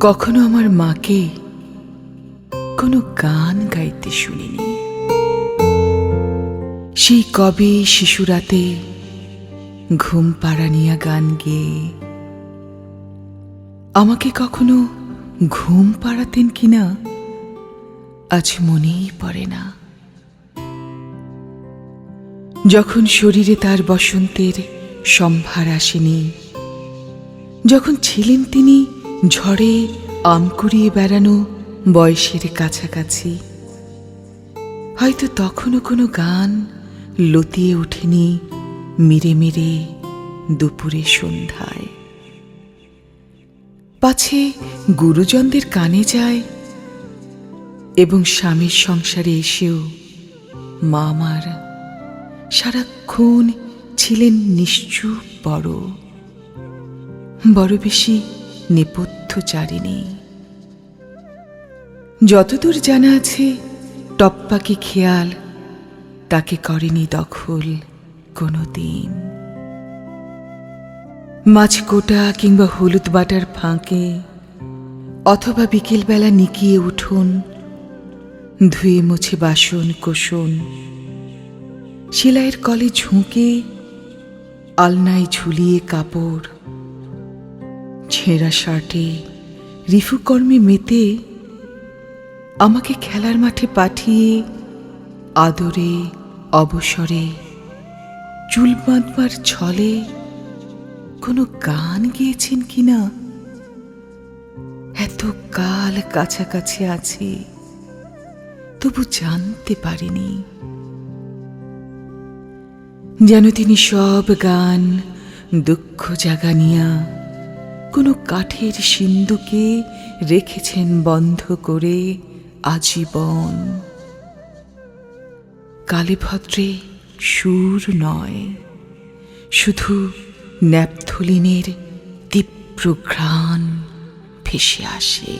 কখনো আমার মাকে কোনো গান গাইতে শুনিনি। সেই কবে শিশুরাতে ঘুম পাড়ানিয়া গান গেয়ে আমাকে কখনো ঘুম পাড়াতেন কিনা আজ মনেই পড়ে না। যখন শরীরে তার বসন্তের সম্ভার আসেনি, যখন ছিলেন তিনি ঝড়ে আম কুড়িয়ে বেড়ানো বয়সের কাছাকাছি। হয়তো তখনও কোনো গান লতিয়ে ওঠেনি মিরে মিরে দুপুরে সন্ধ্যায়। পাছে গুরুজনদের কানে যায় এবং স্বামীর সংসারে এসেও মা আমার সারাক্ষণ ছিলেন নিশ্চুপ বড়। বড় বেশি নেপথ্যচারিণী যতদূর জানা আছে, টপ্পাকে খেয়াল তাকে করেনি দখল কোনো দিন মাছ কোটা কিংবা হলুদ বাটার ফাঁকে অথবা বিকেলবেলা নিকিয়ে উঠুন, ধুয়ে মুছে বাসন কোষণ, সেলাইয়ের কলে ঝুঁকে আলনায় ঝুলিয়ে কাপড় ছেঁড়া শার্টে রিফুকর্মে মেতে আমাকে খেলার মাঠে পাঠিয়ে আদরে, অবসরে চুল বাঁধবার ছলে কোনো গান গেয়েছেন কিনা? এত কাল কাছাকাছি আছে, তবু জানতে পারিনি। যেন তিনি সব গান, দুঃখ জাগানিয়া কোনো কাঠের সিন্ধুকে রেখেছেন বন্ধ করে আজীবন। কালীভদ্রে সুর নয়, শুধু ন্যাপথলিনের তীব্র ঘ্রাণ ভেসে আসে।